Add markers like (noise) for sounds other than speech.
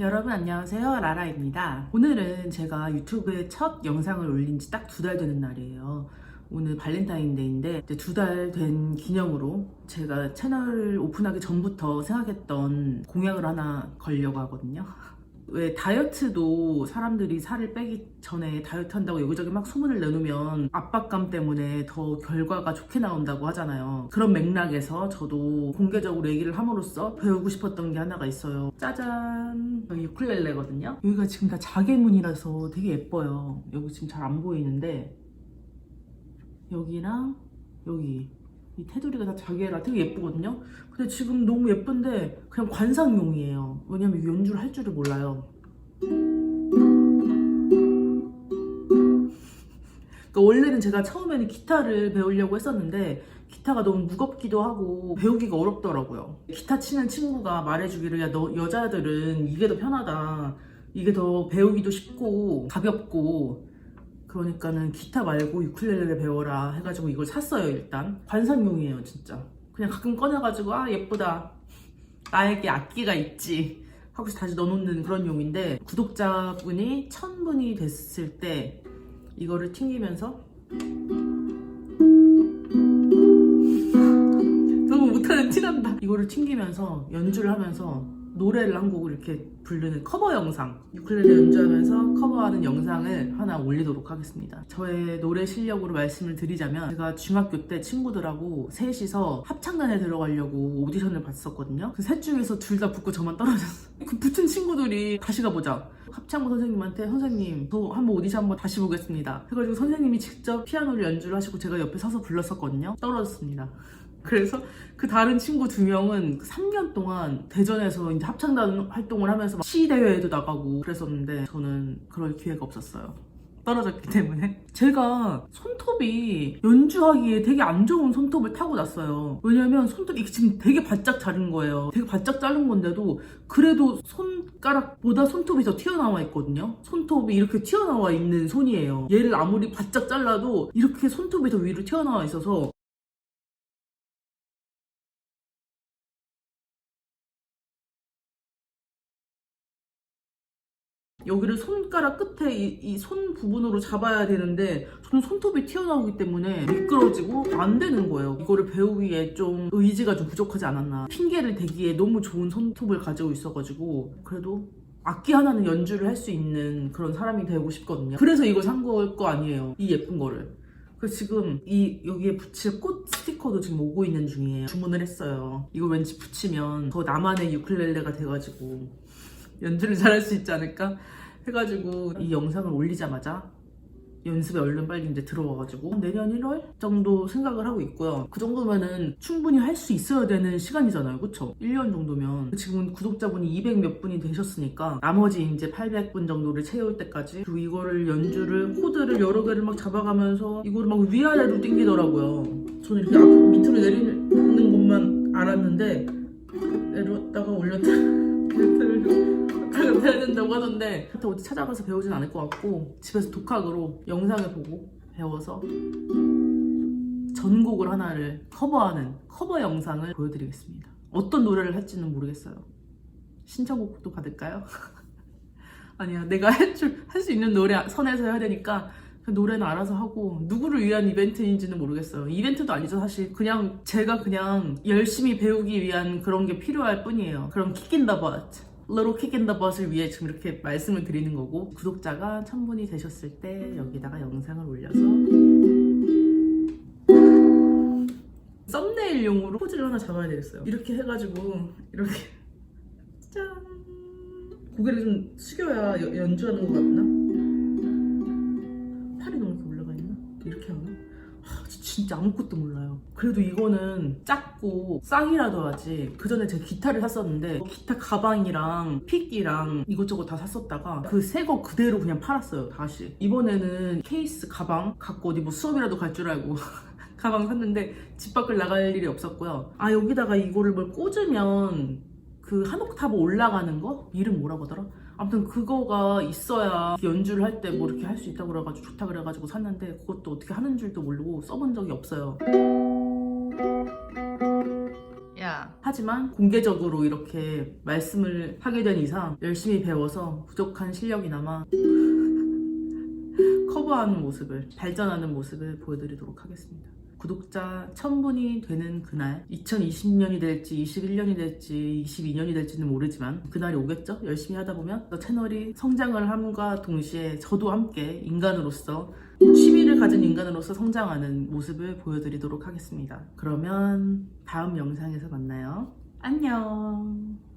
여러분 안녕하세요. 라라입니다. 오늘은 제가 유튜브에 첫 영상을 올린 지 딱 두 달 되는 날이에요. 오늘 발렌타인데이인데 두 달 된 기념으로 제가 채널을 오픈하기 전부터 생각했던 공약을 하나 걸려고 하거든요 왜 다이어트도 사람들이 살을 빼기 전에 다이어트 한다고 여기저기 막 소문을 내놓으면 압박감 때문에 더 결과가 좋게 나온다고 하잖아요. 그런 맥락에서 저도 공개적으로 얘기를 함으로써 배우고 싶었던 게 하나가 있어요. 짜잔! 여기 우쿨렐레거든요. 여기가 지금 다 자개문이라서 되게 예뻐요. 여기 지금 잘 안 보이는데 여기랑 여기 이 테두리가 다 자개라 되게 예쁘거든요. 근데 지금 너무 예쁜데 그냥 관상용이에요. 왜냐면 연주를 할 줄을 몰라요. 그러니까 원래는 제가 처음에는 기타를 배우려고 했었는데 기타가 너무 무겁기도 하고 배우기가 어렵더라고요. 기타 치는 친구가 말해주기를 야 너 여자들은 이게 더 편하다. 이게 더 배우기도 쉽고 가볍고 그러니까는 기타 말고 유클렐레를 배워라 해가지고 이걸 샀어요 일단. 관상용이에요 진짜. 그냥 가끔 꺼내가지고 아 예쁘다. 나에게 악기가 있지. 하고서 다시 넣어놓는 그런 용인데 구독자분이 천 분이 됐을 때 이거를 튕기면서 (laughs) 너무 못하는 티난다. 이거를 튕기면서 연주를 하면서 노래를 한 곡을 이렇게 부르는 커버 영상 유클렐레 연주하면서 커버하는 영상을 하나 올리도록 하겠습니다. 저의 노래 실력으로 말씀을 드리자면 제가 중학교 때 친구들하고 셋이서 합창단에 들어가려고 오디션을 봤었거든요. 그 셋 중에서 둘 다 붙고 저만 떨어졌어 그 붙은 친구들이 다시 가보자. 합창부 선생님한테 선생님 저 한번 오디션 한번 다시 보겠습니다. 해가지고 선생님이 직접 피아노를 연주를 하시고 제가 옆에 서서 불렀었거든요. 떨어졌습니다 그래서 그 다른 친구 두 명은 3년 동안 대전에서 이제 합창단 활동을 하면서 막 시대회에도 나가고 그랬었는데 저는 그럴 기회가 없었어요. 떨어졌기 때문에. 제가 손톱이 연주하기에 되게 안 좋은 손톱을 타고 났어요. 왜냐면 손톱이 지금 되게 바짝 자른 거예요. 되게 바짝 자른 건데도 그래도 손가락보다 손톱이 더 튀어나와 있거든요. 손톱이 이렇게 튀어나와 있는 손이에요. 얘를 아무리 바짝 잘라도 이렇게 손톱이 더 위로 튀어나와 있어서 여기를 손가락 끝에 이 손 부분으로 잡아야 되는데 저는 손톱이 튀어나오기 때문에 미끄러지고 안 되는 거예요. 이거를 배우기에 좀 의지가 좀 부족하지 않았나. 핑계를 대기에 너무 좋은 손톱을 가지고 있어가지고 그래도 악기 하나는 연주를 할 수 있는 그런 사람이 되고 싶거든요. 그래서 이거 산걸 거 아니에요. 이 예쁜 거를. 그래서 지금 이 여기에 붙일 꽃 스티커도 지금 오고 있는 중이에요. 주문을 했어요. 이거 왠지 붙이면 더 나만의 유클렐레가 돼가지고 연주를 잘할 수 있지 않을까 해가지고 이 영상을 올리자마자 연습에 얼른 빨리 이제 들어와가지고 내년 1월 정도 생각을 하고 있고요. 그 정도면은 충분히 할 수 있어야 되는 시간이잖아요. 그쵸? 1년 정도면. 지금 구독자분이 200 몇 분이 되셨으니까 나머지 이제 800분 정도를 채울 때까지 그리고 이거를 연주를 코드를 여러 개를 막 잡아가면서 이거를 막 위아래로 당기더라고요. 저는 이렇게 앞 밑으로 내리는 것만 알았는데 내렸다가 올렸다 왔다가 된다고 하던데 그렇다 어디 찾아가서 배우진 않을 것 같고 집에서 독학으로 영상을 보고 배워서 전곡을 하나를 커버하는 커버 영상을 보여드리겠습니다. 어떤 노래를 할지는 모르겠어요. 신청곡도 받을까요? (laughs) 아니야, 내가 할 줄 할 수 있는 노래 선에서 해야 되니까 그 노래는 알아서 하고 누구를 위한 이벤트인지는 모르겠어요. 이벤트도 아니죠, 사실. 그냥 제가 그냥 열심히 배우기 위한 그런 게 필요할 뿐이에요. 그런 킥인더 버트. Little kick in the butt을 위해 지금 이렇게 말씀을 드리는 거고 구독자가 1000분이 되셨을 때 여기다가 영상을 올려서 썸네일용으로 포즈를 하나 잡아야 되겠어요 이렇게 해가지고 이렇게 (laughs) 짠 고개를 좀 숙여야 여- 연주하는 것 같나? 팔이 너무 이렇게 올라가 있나? 이렇게 하나? 하, 진짜 아무것도 몰라요. 그래도 이거는 작고 쌍이라도 하지. 그 전에 제가 기타를 샀었는데 기타 가방이랑 픽이랑 이것저것 다 샀었다가 그 새 거 그대로 그냥 팔았어요. 다시. 이번에는 케이스 가방 갖고 어디 뭐 수업이라도 갈 줄 알고 (laughs) 가방 샀는데 집 밖을 나갈 일이 없었고요. 아 여기다가 이거를 뭘 꽂으면 그 한 옥타브 올라가는 거? 이름 뭐라고 하더라? 아무튼 그거가 있어야 연주를 할 때 뭐 이렇게 할 수 있다고 그래가지고 좋다 그래가지고 샀는데 그것도 어떻게 하는 줄도 모르고 써본 적이 없어요. 야, 하지만 공개적으로 이렇게 말씀을 하게 된 이상 열심히 배워서 부족한 실력이나마 (laughs) 커버하는 모습을 발전하는 모습을 보여드리도록 하겠습니다. 구독자 1000분이 되는 그날 2020년이 될지 21년이 될지 22년이 될지는 모르지만 그날이 오겠죠? 열심히 하다 보면 또 채널이 성장을 함과 동시에 저도 함께 인간으로서 취미를 가진 인간으로서 성장하는 모습을 보여드리도록 하겠습니다. 그러면 다음 영상에서 만나요. 안녕.